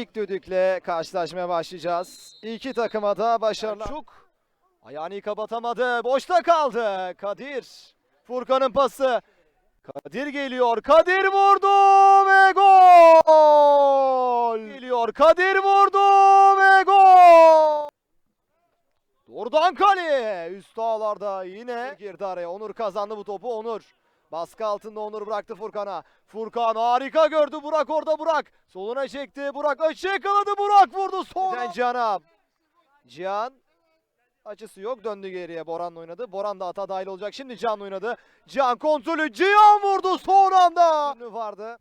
İlk düdükle karşılaşmaya başlayacağız. İki takıma da başarılar. Selçuk ayağını iyi kapatamadı. Boşta kaldı. Kadir. Furkan'ın pası. Kadir geliyor. Kadir vurdu ve gol. Geliyor. Kadir vurdu ve gol. Doğrudan kale. Üst ağlarda yine girdi araya. Onur kazandı bu topu. Onur. Baskı altında Onur bıraktı Furkan'a. Furkan harika gördü. Burak orada Burak. Soluna çekti. Burak açı yakaladı. Burak vurdu. Sonra Cihan'a. Cihan açısı yok. Döndü geriye. Boran oynadı. Boran da hata dahil olacak. Şimdi Cihan oynadı. Cihan kontrolü. Cihan vurdu son anda. Ünlü vardı.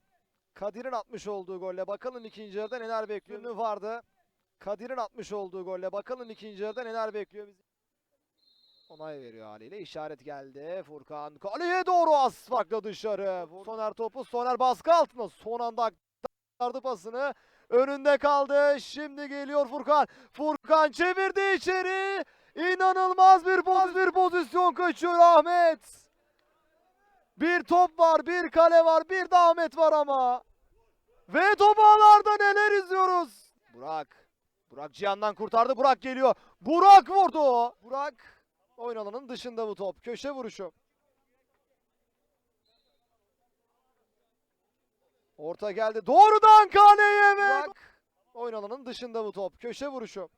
Kadir'in atmış olduğu golle. Bakalım ikinci yarıda neler bekliyor. Ünlü vardı. Kadir'in atmış olduğu golle. Bakalım ikinci yarıda neler bekliyor bizi. Onay veriyor haliyle. İşaret geldi. Furkan kaleye doğru az farkla dışarı. Soner topu. Soner baskı altında. Son anda aktardı pasını. Önünde kaldı. Şimdi geliyor Furkan. Furkan çevirdi içeri. İnanılmaz bir poz bir pozisyon kaçıyor Ahmet. Bir top var, bir kale var, bir de Ahmet var ama. Ve top ağlarda neler izliyoruz. Burak. Burak Cihan'dan kurtardı. Burak geliyor. Burak vurdu. Burak oyun alanının dışında bu top. Köşe vuruşu. Orta geldi. Doğrudan kaleye ve Burak oyun alanının dışında bu top. Köşe vuruşu.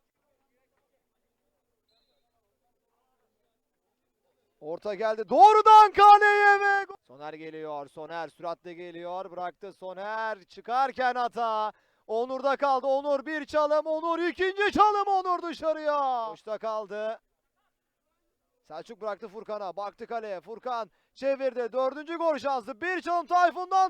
Orta geldi. Doğrudan kaleye ve. Soner geliyor. Soner süratle geliyor. Bıraktı Soner. Çıkarken hata. Onur'da kaldı. Onur bir çalım. Onur ikinci çalım. Onur dışarıya. Boşta kaldı. Selçuk bıraktı Furkan'a. Baktı kaleye. Furkan çevirdi. Dördüncü gol şansı. Bir çalım Tayfun'dan.